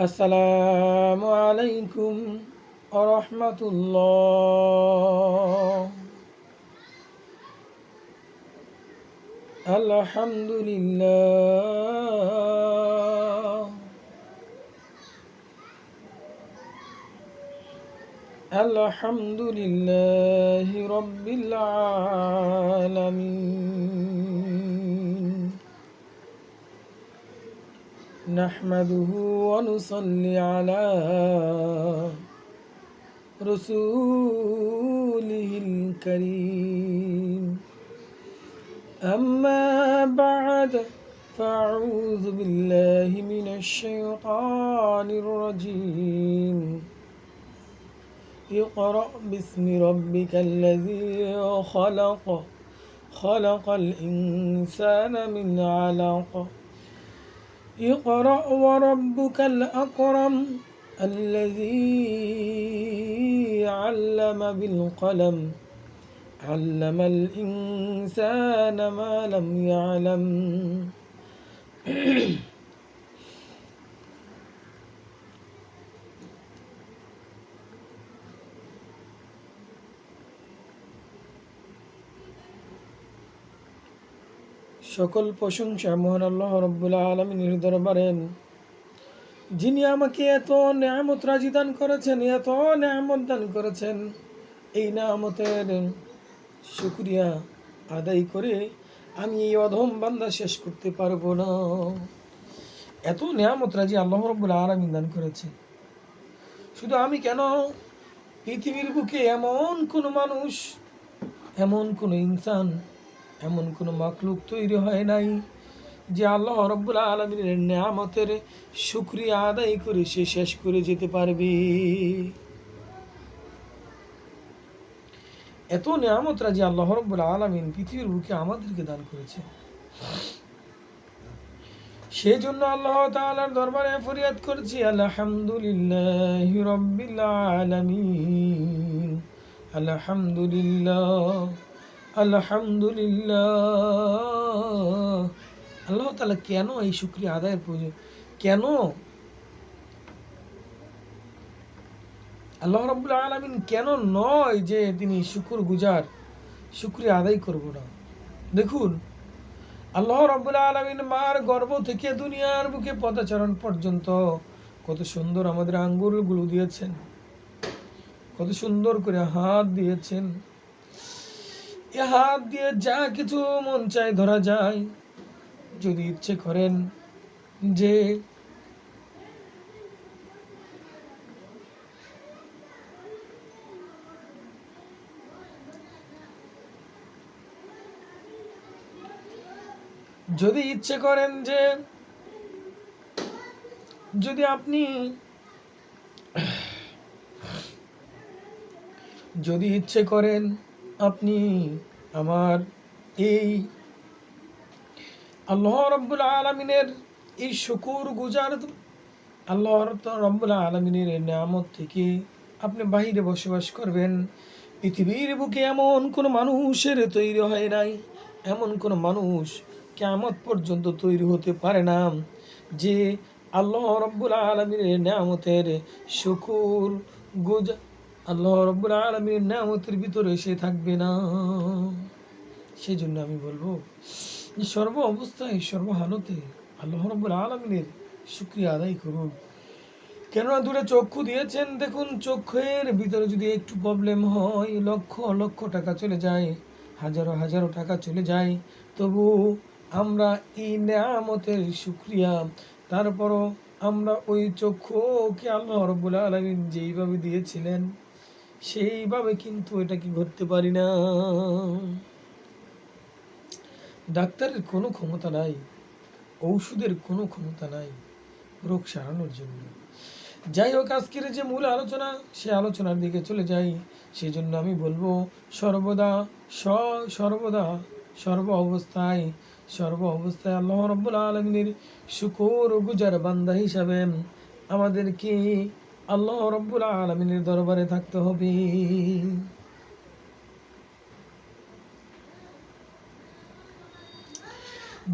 السلام عليكم ورحمة الله الحمد لله الحمد نحمده ونصلي على رسوله الكريم. أما بعد فأعوذ بالله من الشيطان الرجيم. اقرأ باسم ربك الذي خلق خلق الإنسان من علق. اقرأ وربك الأكرم الذي علم بالقلم. علم الإنسان ما لم يعلم. সকল প্রশংসা মহান আল্লাহ রব্বুল্লাহ আলমিনের দরবারেন যিনি আমাকে এত নেয়ামত রাজি দান করেছেন, এত নেয়ামত দান করেছেন, এই নেয়ামতের শুক্রিয়া আদায় করে আমি এই অধম বান্দা শেষ করতে পারব না। এত নেয়ামত রাজি আল্লাহ রব্বুল্লাহ আলমিন দান করেছে শুধু আমি কেন? পৃথিবীর বুকে এমন কোনো মানুষ, এমন কোনো ইনসান এমন কোনো মাকলুক তৈরি হয় নাই যে আল্লাহ রব্বুল আলমিনের নিয়ামতের শুক্রিয়া আদায় করে সে শেষ করে যেতে পারবে। এত নিয়ামত রাজি আল্লাহ রব্বুল আলমিন পৃথিবীর বুকে আমাদেরকে দান করেছে। সেই জন্য আল্লাহ তাআলার দরবারে ফরিয়াদ করছি, আলহামদুলিল্লাহ রব্বিল আলামিন, আলহামদুলিল্লাহ। আলহামদুলিল্লাহ। আল্লাহ তালা কেন এই শুক্রিয়া আদায়ের প্রয়োজন? কেন? আল্লাহ রব্বুল আলমিন কেন নয় যে তিনি শুকুর গুজার শুক্রিয়া আদায় করব না? দেখুন, আল্লাহ রব্বুল আলমিন মার গর্ব থেকে দুনিয়ার বুকে পদাচরণ পর্যন্ত কত সুন্দর আমাদের আঙ্গুলগুলো দিয়েছেন। কত সুন্দর করে হাত দিয়েছেন। হাত দিয়ে যা কিছু মন চায় ধরা যায়। যদি ইচ্ছে করেন যে যদি ইচ্ছে করেন যে যদি আপনি যদি ইচ্ছে করেন আপনি আমার এই আল্লাহ রব্বুল আলমিনের এই শুকুর গুজার আল্লাহ রব্বুল আলমিনের নামত থেকে আপনি বাহিরে বসবাস করবেন। পৃথিবীর বুকে এমন কোনো মানুষের তৈরি হয় নাই। এমন কোনো মানুষ কেমত পর্যন্ত তৈরি হতে পারে না। যে আল্লাহ রব্বুল আলমিনের নামতের শুকুর গুজা আল্লাহ রব্বুল আলমীর নামতের ভিতরে সে থাকবে না। সেই জন্য আমি বলব যে সর্ব অবস্থায় সর্বহালতে আল্লাহ রব্বুল আলমিনের শুক্রিয়া আদায় করুন। কেননা দূরে চক্ষু দিয়েছেন, দেখুন চক্ষের ভিতরে যদি একটু প্রবলেম হয়, লক্ষ লক্ষ টাকা চলে যায়, হাজারো হাজারো টাকা চলে যায়, তবু আমরা এই নেয়ামতের শুক্রিয়া, তারপরও আমরা ওই চক্ষুকে আল্লাহ রব্বুল আলমিন যেইভাবে দিয়েছিলেন সেইভাবে কিন্তু এটা কি করতে পারি না। ডাক্তারের কোনো ক্ষমতা নাই, ঔষধের কোনো ক্ষমতা নাই রোগ সারানোর জন্য। যাই হোক, আজকের যে মূল আলোচনা, সে আলোচনার দিকে চলে যাই। সেই জন্য আমি বলব, সর্বদা স, সর্বদা সর্ব অবস্থায় সর্ব অবস্থায় আল্লাহ রব্বুল আলমিনের শুকর গুজার বান্দা হিসাবে আমাদেরকে আল্লাহ রব্বুল আলমিনের দরবারে থাকতে হবে।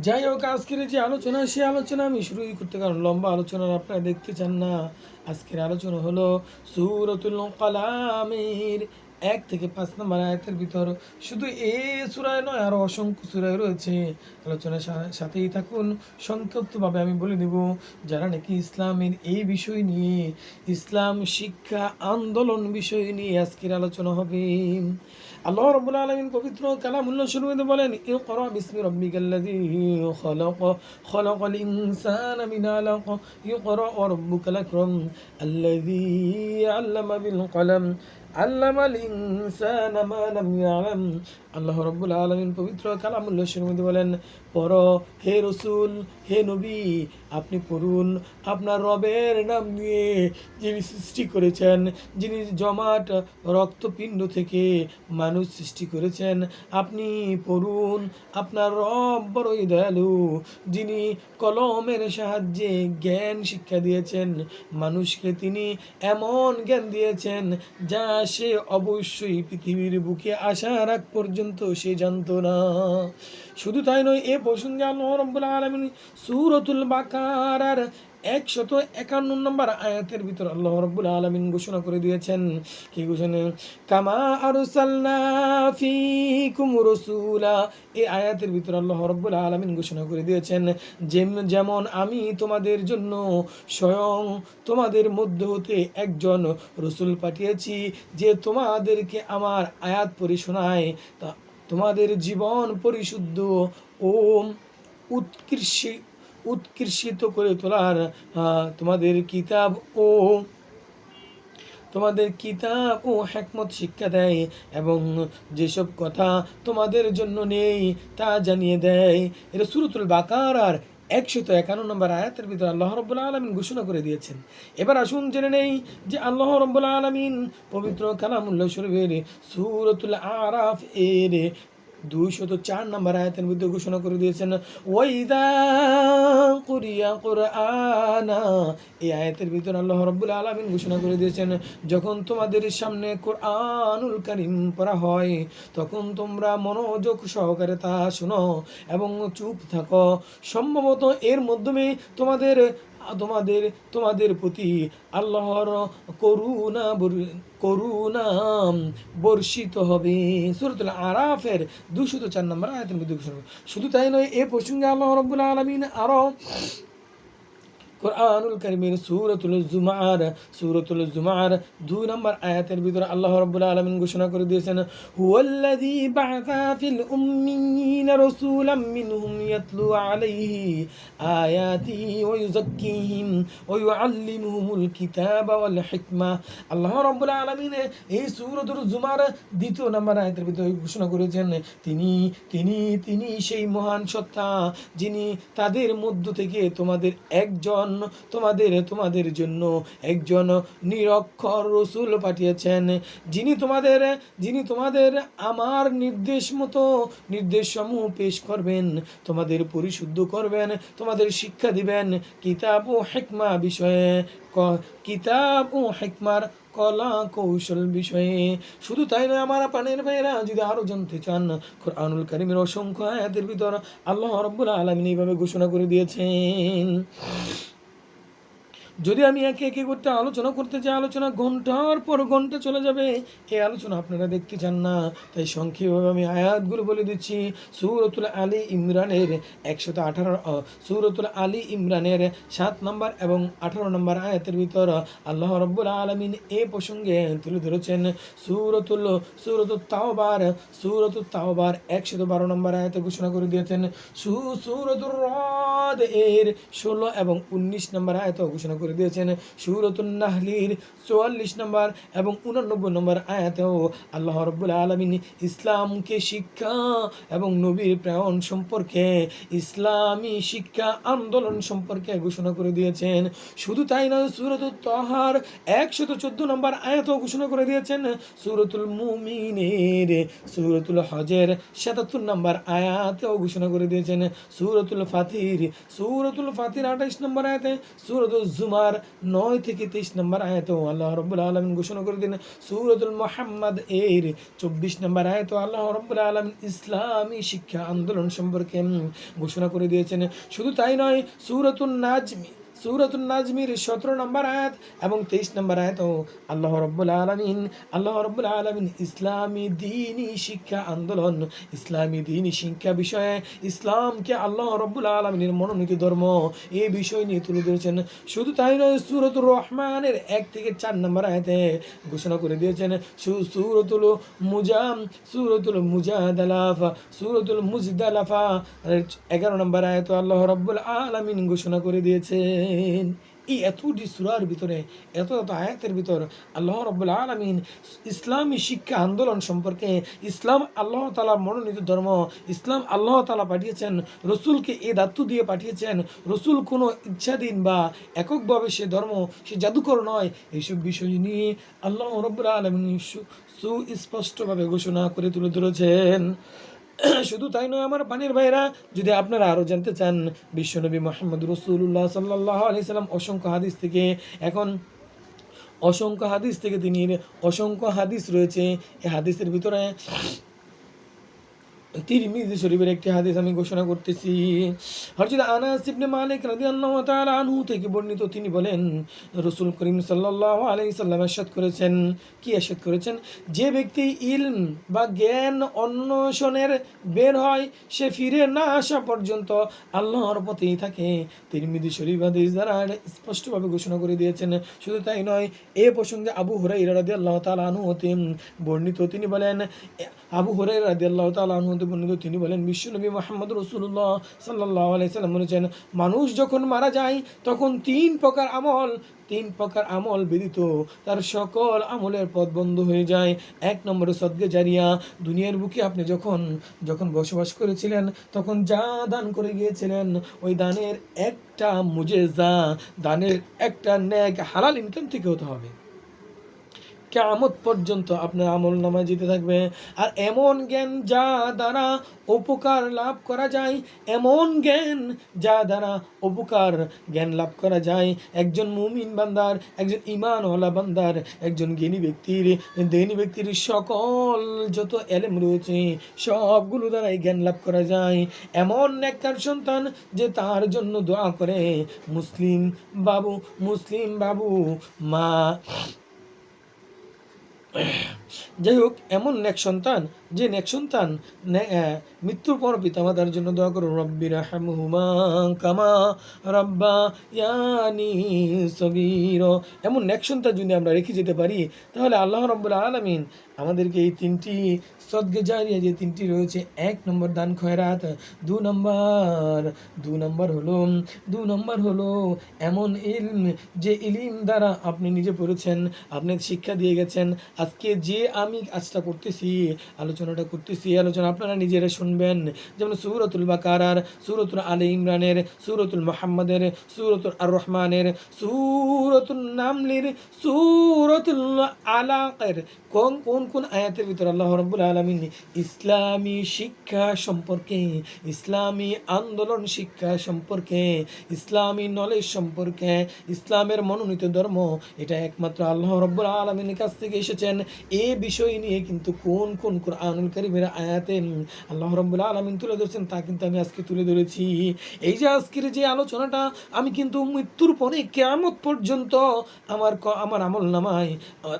যাই হোক, আজকের যে আলোচনা সে আলোচনা আমি শুরুই করতে কারণ লম্বা আলোচনা আপনারা দেখতে চান না। আজকের আলোচনা হলো সুরতুল কালামের এক থেকে পাঁচ নম্বর আয়াতের ভিতর শুধু এ সুরায় নয় আরও অসংখ্য সুরায় রয়েছে। আলোচনার সাথেই থাকুন। সংক্ষিপ্তভাবে আমি বলে দেব, যারা নাকি ইসলামের এই বিষয় নিয়ে, ইসলাম শিক্ষা আন্দোলন বিষয় নিয়ে আজকের আলোচনা হবে। আল্লাহ রব্বুল আলামিন পবিত্র কালামুল্লাহ শুরু করে বলেন, ইকরা বিসমি রাব্বিকাল্লাযী খলাক, খলাকাল ইনসানা মিন আলাক, ইকরা রাব্বুকাল আকরাম, আল্লাযী আল্লামা বিল কলম। আল্লামাল ইনসানা মা লাম আল্লাহ রব্বুল আলামিন পবিত্র কালামুল্লাহ শুরু করে বলেন পর হে রসুল, হে নবী, আপনি পড়ুন আপনার রবের নাম নিয়ে যিনি সৃষ্টি করেছেন, যিনি জমাট, রক্তপিণ্ড থেকে মানুষ সৃষ্টি করেছেন, আপনি পড়ুন আপনার রব বড়ই দয়ালু, যিনি কলমের সাহায্যে জ্ঞান শিক্ষা দিয়েছেন, মানুষকে তিনি এমন জ্ঞান দিয়েছেন, যা সে অবশ্যই পৃথিবীর বুকে আসার আগ পর্যন্ত সে জানত না। শুধু তাই নয়, এ প্রসঙ্গে আল্লাহ রব্বুল আলমিন সুরতুল বাকারার একশত একান্ন নম্বর আয়াতের ভিতর আল্লাহ রব্বুল আলামিন ঘোষণা করে দিয়েছেন। কি ঘোষণা? কামা ফিকুম রাসূলা। এই আয়াতের ভিতর আল্লাহ রব্বুল আলামিন ঘোষণা করে দিয়েছেন, যেম- যেমন আমি তোমাদের জন্য স্বয়ং তোমাদের মধ্য হতে একজন রসুল পাঠিয়েছি, যে তোমাদেরকে আমার আয়াত পড়ে শোনায়, তা তোমাদের জীবন পরিশুদ্ধ ও উৎকৃষি উৎকৃষিত করে তোলার তোমাদের কিতাব ও তোমাদের কিতাব ও হ্যাকমত শিক্ষা দেয় এবং যেসব কথা তোমাদের জন্য নেই তা জানিয়ে দেয়। এটা সুরতুল বাকার আর একশত একান্ন নম্বর আয়াতের ভিতরে আল্লাহ রব্বুল আলমিন ঘোষণা করে দিয়েছেন। এবার আসুন জেনে নেই যে আল্লাহ রব্বুল আলমিন পবিত্র কালামুল্লাহ শরীফের সুরতুল আরাফ এর দুইশত চার নম্বর আয়াতের মধ্যে ঘোষণা করে দিয়েছেন, ওয়াইদা কুরিয়া কোরআনা। এই আয়াতের ভিতর আল্লাহ রব্বুল আলমিন ঘোষণা করে দিয়েছেন, যখন তোমাদের সামনে কোরআনুল কারিম পড়া হয়, তখন তোমরা মনোযোগ সহকারে তা শোনো এবং চুপ থাকো। সম্ভবত এর মাধ্যমে তোমাদের তোমাদের তোমাদের প্রতি আল্লাহর করুণা করুণা বর্ষিত হবে। সুরতুল আরাফের দুশত চার নম্বর আয়তন মধ্যে শুধু তাই নয়, এ প্রসঙ্গে আল্লাহ রব্বুল আলমিন আরও কোরআনুল করিমের সুরতুল জুমার সুরতুল জুমার দুই নম্বর আয়াতের ভিতরে আল্লাহ রাব্বুল আলামিন ঘোষণা করে দিয়েছেন, হুয়াল্লাযী বা'থা ফিল উম্মিয়িনা রাসূলাম মিনহুম ইয়াতলু আলাইহি আয়াতি ওয়া ইউযাক্কিহিম ওয়া ইউআল্লিমুহুমুল কিতাবা ওয়াল হিকমা। আল্লাহ রাব্বুল আলামিন এই সূরাতুল জুমার দ্বিতীয় নম্বর আয়াতের ভিতরে ঘোষণা করেছেন, তিনি তিনি তিনি সেই মহান সত্তা যিনি তাদের মধ্য থেকে তোমাদের একজন তোমাদের তোমাদের জন্য একজন নিরক্ষর রসুল পাঠিয়েছেন। যিনি তোমাদের যিনি তোমাদের আমার নির্দেশ মতো, নির্দেশ সমূহ পেশ করবেন, তোমাদের পরিশুদ্ধ করবেন, তোমাদের শিক্ষা দিবেন। কিতাব ও হেকমা বিষয়ে কিতাব ও হেকমার কলা কৌশল বিষয়ে। শুধু তাই নয়, আমার পানের ভাইয়েরা, যদি আরও জানতে চান, কোরআনুল কারিমের অসংখ্য আয়াতের ভিতর আল্লাহ রব্বুল আলমিন এইভাবে ঘোষণা করে দিয়েছেন। যদি আমি একে একে করতে আলোচনা করতে চাই, আলোচনা ঘণ্টার পর ঘণ্টা চলে যাবে। এই আলোচনা আপনারা দেখতে চান না। তাই সংক্ষেপভাবে আমি আয়াতগুলো বলে দিচ্ছি। সুরতুল আলী ইমরানের একশত আঠারো সুরতুল আলী ইমরানের সাত নম্বর এবং আঠারো নম্বর আয়াতের ভিতর আল্লাহ রব্বুল আলমিন এ প্রসঙ্গে তুলে ধরেছেন, সুরতুল সুরতুল তাওবার সুরতুল তাওবার একশত বারো নম্বর আয়াতে ঘোষণা করে দিয়েছেন। সু সুরতুল রদ এর ষোলো এবং উনিশ নম্বর আয়াতেও ঘোষণা করে দিয়েছেন নাহলির চুয়াল্লিশ নম্বর এবং উনানব্বই নম্বর আয়াতেও আল্লাহ রব্বুল আলমিন ইসলামকে শিক্ষা এবং নবীর প্রেরণ সম্পর্কে, ইসলামী শিক্ষা আন্দোলন সম্পর্কে ঘোষণা করে দিয়েছেন। শুধু তাই নয়, সুরতুল তহার একশত চোদ্দ নম্বর আয়াতও ঘোষণা করে দিয়েছেন, সুরতুল মুমিনের, সুরতুল হজের সাতাত্তর নম্বর আয়াতেও ঘোষণা করে দিয়েছেন, সুরতুল ফাতির সুরতুল ফাতির আঠাইশ নম্বর আয়াতে, সুরতুল জুমার জুমার নয় থেকে তেইশ নম্বর আয়ত। আল্লাহ রব্বুল আলমিন ঘোষণা করে দিন সুরতুল মোহাম্মদ এর চব্বিশ নম্বর আয়ত। আল্লাহ রব্বুল আলমিন ইসলামী শিক্ষা আন্দোলন সম্পর্কে ঘোষণা করে দিয়েছেন। শুধু তাই নয় সুরতুল নাজমি সুরতুল নাজমির সতেরো নম্বর আয়াত এবং তেইশ নম্বর আয়াত আল্লাহ রব্বুল আলমিন, আল্লাহ রব্বুল আলমিন ইসলামী দিনী শিক্ষা আন্দোলন, ইসলামী দিনী শিক্ষা বিষয়ে ইসলামকে আল্লাহ রব্বুল আলমিনের মনোনীত ধর্ম এই বিষয় নিয়ে তুলে ধরেছেন। শুধু তাই নয়, সুরতুর রহমানের এক থেকে চার নম্বর আয়াতে ঘোষণা করে দিয়েছেন সুরতুল মুজাম, সুরতুল মুজাদালাফা, সুরতুল মুজদালাফা এগারো নম্বর আয়াত আল্লাহ রব্বুল আলমিন ঘোষণা করে দিয়েছেন এই এতটি সুরার ভিতরে, এত এত আয়াতের ভিতর আল্লাহ রব্বুল আলমিন ইসলামী শিক্ষা আন্দোলন সম্পর্কে ইসলাম আল্লাহ তালা মনোনীত ধর্ম, ইসলাম আল্লাহ তালা পাঠিয়েছেন, রসুলকে এ দায়িত্ব দিয়ে পাঠিয়েছেন, রসুল কোনো ইচ্ছাধীন বা এককভাবে সে ধর্ম, সে জাদুকর নয়। এইসব বিষয় নিয়ে আল্লাহ রব্বুল আলমিন সুস্পষ্টভাবে ঘোষণা করে তুলে ধরেছেন। শুধু তাই নয়, আমার পানির ভাইরা যদি আপনারা আরও জানতে চান, বিশ্বনবী মোহাম্মদ রসুল্লাহ সাল্লাহ আলি সাল্লাম, অসংখ্য হাদিস থেকে, এখন অসংখ্য হাদিস থেকে তিনি, অসংখ্য হাদিস রয়েছে, এই হাদিসের ভিতরে তিরমিজি শরীফের একটি হাদিস আমি ঘোষণা করতেছি। হযরত আনাস ইবনে মালিক রাদিয়াল্লাহু তাআলা আনহু থেকে বর্ণিত তিনি বলেন, রাসূল করিম সাল্লাল্লাহু আলাইহি সাল্লাম ইরশাদ করেছেন। কি ইরশাদ করেছেন? যে ব্যক্তি ইলম বা জ্ঞান অন্বেষণের বের হয়, সে ফিরে না আসা পর্যন্ত আল্লাহর পথেই থাকে। তিরমিজি শরীফ হাদিস দ্বারা স্পষ্টভাবে ঘোষণা করে দিয়েছেন। শুধু তাই নয়, এ প্রসঙ্গে আবু হুরাইরা রাদিয়াল্লাহু তাআলা আনহু হতে বর্ণিত তিনি বলেন আবু হুরাইরা রাদিয়াল্লাহু তাআলা আনহু হতে বর্ণিত তিনি বলেন বিশ্বনবী মোহাম্মদ রসুল্লাহ সাল্লাহ আলাইসাল্লাম বলেছেন, মানুষ যখন মারা যায়, তখন তিন প্রকার আমল, তিন প্রকার আমল ব্যতীত তার সকল আমলের পথ বন্ধ হয়ে যায়। এক নম্বরে সদ্গে জারিয়া। দুনিয়ার বুকে আপনি যখন যখন বসবাস করেছিলেন, তখন যা দান করে গিয়েছিলেন, ওই দানের একটা মুজেজা, দানের একটা ন্যাক হালাল ইনকাম থেকে হতে হবে। কেমত পর্যন্ত আপনার আমল নামায় যেতে থাকবে। আর এমন জ্ঞান যা দ্বারা উপকার লাভ করা যায়, এমন জ্ঞান যা দ্বারা উপকার জ্ঞান লাভ করা যায়। একজন মুমিন বান্দার, একজন ইমানওয়ালা বান্দার, একজন জ্ঞানী ব্যক্তির জ্ঞানী ব্যক্তির সকল যত এলেম রয়েছে, সবগুলো দ্বারাই জ্ঞান লাভ করা যায়। এমন একটার সন্তান যে তার জন্য দোয়া করে, মুসলিম বাবু মুসলিম বাবু, মা যাই হোক এমন নেক সন্তান যে নেক সন্তান মৃত্যুর পর পিতামাতার জন্য দোয়া করুন, রব্বি রাহমহুমা কামা রব্বা ইয়ানি সবির এমন নেক সন্তান যদি আমরা রেখে যেতে পারি, তাহলে আল্লাহ রব্বুল আলমিন আমাদেরকে এই তিনটি সদ্গে জারিয়া যে তিনটি রয়েছে, এক নম্বর দান খয়রাত, দু নম্বর দু নম্বর হলো, দু নম্বর হলো এমন ইলম যে ইলিম দ্বারা আপনি নিজে পড়েছেন, আপনি শিক্ষা দিয়ে গেছেন। আজকে যে আমি কাজটা করতেছি, আলোচনাটা করতেছি আলোচনা আপনারা নিজেরা শুনবেন। যেমন সুরতুল বাকারার, সুরতুল আলী ইমরানের, সুরতুল মোহাম্মদের, সুরতুল আর রহমানের সুরতুল নামলির, সুরতুল আলাকের কোন কোন কোন আয়াতের ভিতর আল্লাহ রব্বুল আলমিন ইসলামী শিক্ষা সম্পর্কে, ইসলামী আন্দোলন শিক্ষা সম্পর্কে, ইসলামী নলেজ সম্পর্কে, ইসলামের মনোনীত ধর্ম, এটা একমাত্র আল্লাহ রব্বুল আলমিনের কাছ থেকে এসেছেন। এ বিষয় নিয়ে কিন্তু কোন কোন কোরআনুল করিমের আয়াতে আল্লাহ রব্বুল আলমিন তুলে ধরেছেন, তা কিন্তু আমি আজকে তুলে ধরেছি। এই যে আজকের যে আলোচনাটা, আমি কিন্তু মৃত্যুর পরে কেয়ামত পর্যন্ত আমার আমার আমল নামায়, আমার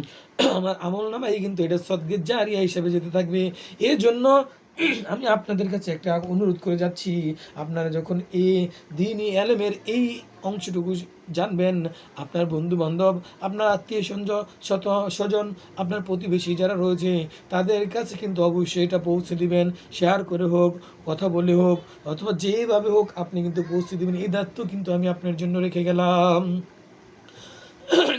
আমার আমল নামাই কিন্তু এটা সদ্গের জারিয়া হিসাবে যেতে থাকবে। এর জন্য আমি আপনাদের কাছে একটা অনুরোধ করে যাচ্ছি। আপনারা যখন এই দিনই এলেমের এই অংশটুকু জানবেন, আপনার বন্ধু বান্ধব আপনার আত্মীয় শত স্বজন, আপনার প্রতিবেশী যারা রয়েছে, তাদের কাছে কিন্তু অবশ্যই এটা পৌঁছে দিবেন। শেয়ার করে হোক, কথা বলে হোক, অথবা যেভাবে হোক আপনি কিন্তু পৌঁছে দিবেন। এই দায়িত্ব কিন্তু আমি আপনার জন্য রেখে গেলাম।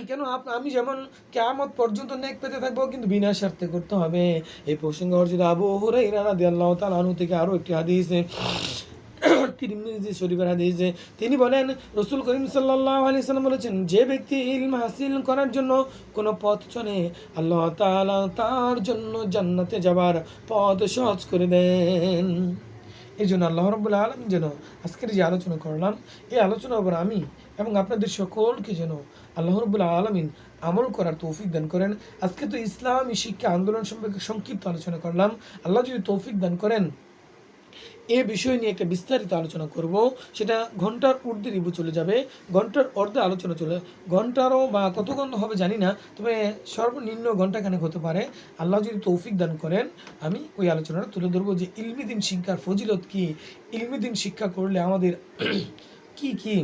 কেন আমি যেমন কেমন পর্যন্ত নেক পেতে থাকব, কিন্তু বিনা স্বার্থে করতে হবে। এই প্রসঙ্গে অর্জিত আবু হুরাইরা রাদিয়াল্লাহু তাআলা আনহু থেকে আরও একটি হাদিস তিনি বলেন, রসুল করিম সাল্লাল্লাহু আলাইহি সাল্লাম বলেছেন, যে ব্যক্তি ইলম হাসিল করার জন্য কোনো পথ চলে, আল্লাহ তাআলা তার জন্য জান্নাতে যাবার পথ সহজ করে দেন। এই জন্য আল্লাহ রব্বুল আলম যেন আজকের যে আলোচনা করলাম, এই আলোচনার উপর আমি এবং আপনাদের সকলকে যেন আল্লাহ রবুল্লা আলমিন আমল করার তৌফিক দান করেন। আজকে তো ইসলামী শিক্ষা আন্দোলন সম্পর্কে সংক্ষিপ্ত আলোচনা করলাম। আল্লাহ যদি তৌফিক দান করেন, এ বিষয় নিয়ে একটা বিস্তারিত আলোচনা করব। সেটা ঘণ্টার ঊর্ধ্বে রিভু চলে যাবে। ঘণ্টার অর্ধে আলোচনা চলে, ঘন্টারও বা কত ঘণ্টা হবে জানি না, তবে সর্বনিম্ন ঘন্টাখানেক হতে পারে। আল্লাহ যদি তৌফিক দান করেন, আমি ওই আলোচনাটা তুলে ধরবো যে ইলমিদিন শিক্ষার ফজিলত কী? ইলমিদিন শিক্ষা করলে আমাদের কি কি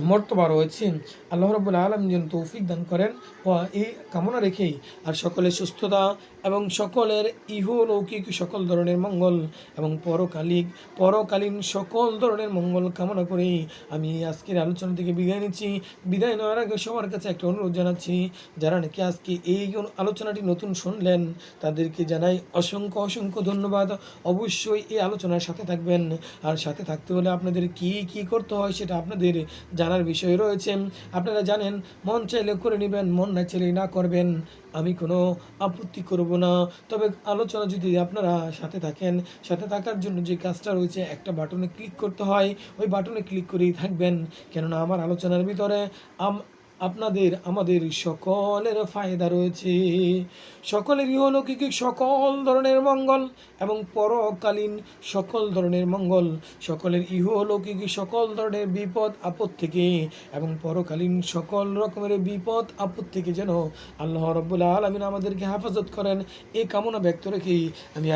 মর্তবা রয়েছে আল্লাহ রব্বুল আলম যেন তৌফিক দান করেন। ও এই কামনা রেখেই আর সকলে সুস্থতা এবং সকলের ইহলৌকিক সকল ধরনের মঙ্গল এবং পরকালিক, পরকালীন সকল ধরনের মঙ্গল কামনা করেই আমি আজকের আলোচনা থেকে বিদায় নিচ্ছি। বিদায় নেওয়ার আগে সবার কাছে একটা অনুরোধ জানাচ্ছি, যারা নাকি আজকে এই আলোচনাটি নতুন শুনলেন, তাদেরকে জানাই অসংখ্য অসংখ্য ধন্যবাদ। অবশ্যই এই আলোচনার সাথে থাকবেন। আর সাথে থাকতে হলে আপনাদের কি কি করতে হয় সেটা আপনাদের জানার বিষয় রয়েছে। আপনারা জানেন, মন চাইলে করে নেবেন, মন না চাইলে না করবেন। আমি কোনো আপত্তি করব না। তবে আলোচনা যদি আপনারা সাথে থাকেন, সাথে থাকার জন্য যে কাজটা রয়েছে, একটা বাটনে ক্লিক করতে হয়। ওই বাটনে ক্লিক করেই থাকবেন। কেননা আমার আলোচনার ভিতরে আপনাদের, আমাদের সকলের ফায়দা রয়েছে। সকলের ইহলৌকিক সকল ধরনের মঙ্গল এবং পরকালীন সকল ধরনের মঙ্গল। সকলের ইহলৌকিক সকল ধরনের বিপদ, আপদ থেকে এবং পরকালীন সকল রকমের বিপদ, আপদ থেকে যেন আল্লাহ রব্বুল আলমিন আমাদেরকে হেফাজত করেন। এই কামনা ব্যক্ত রেখেই আমি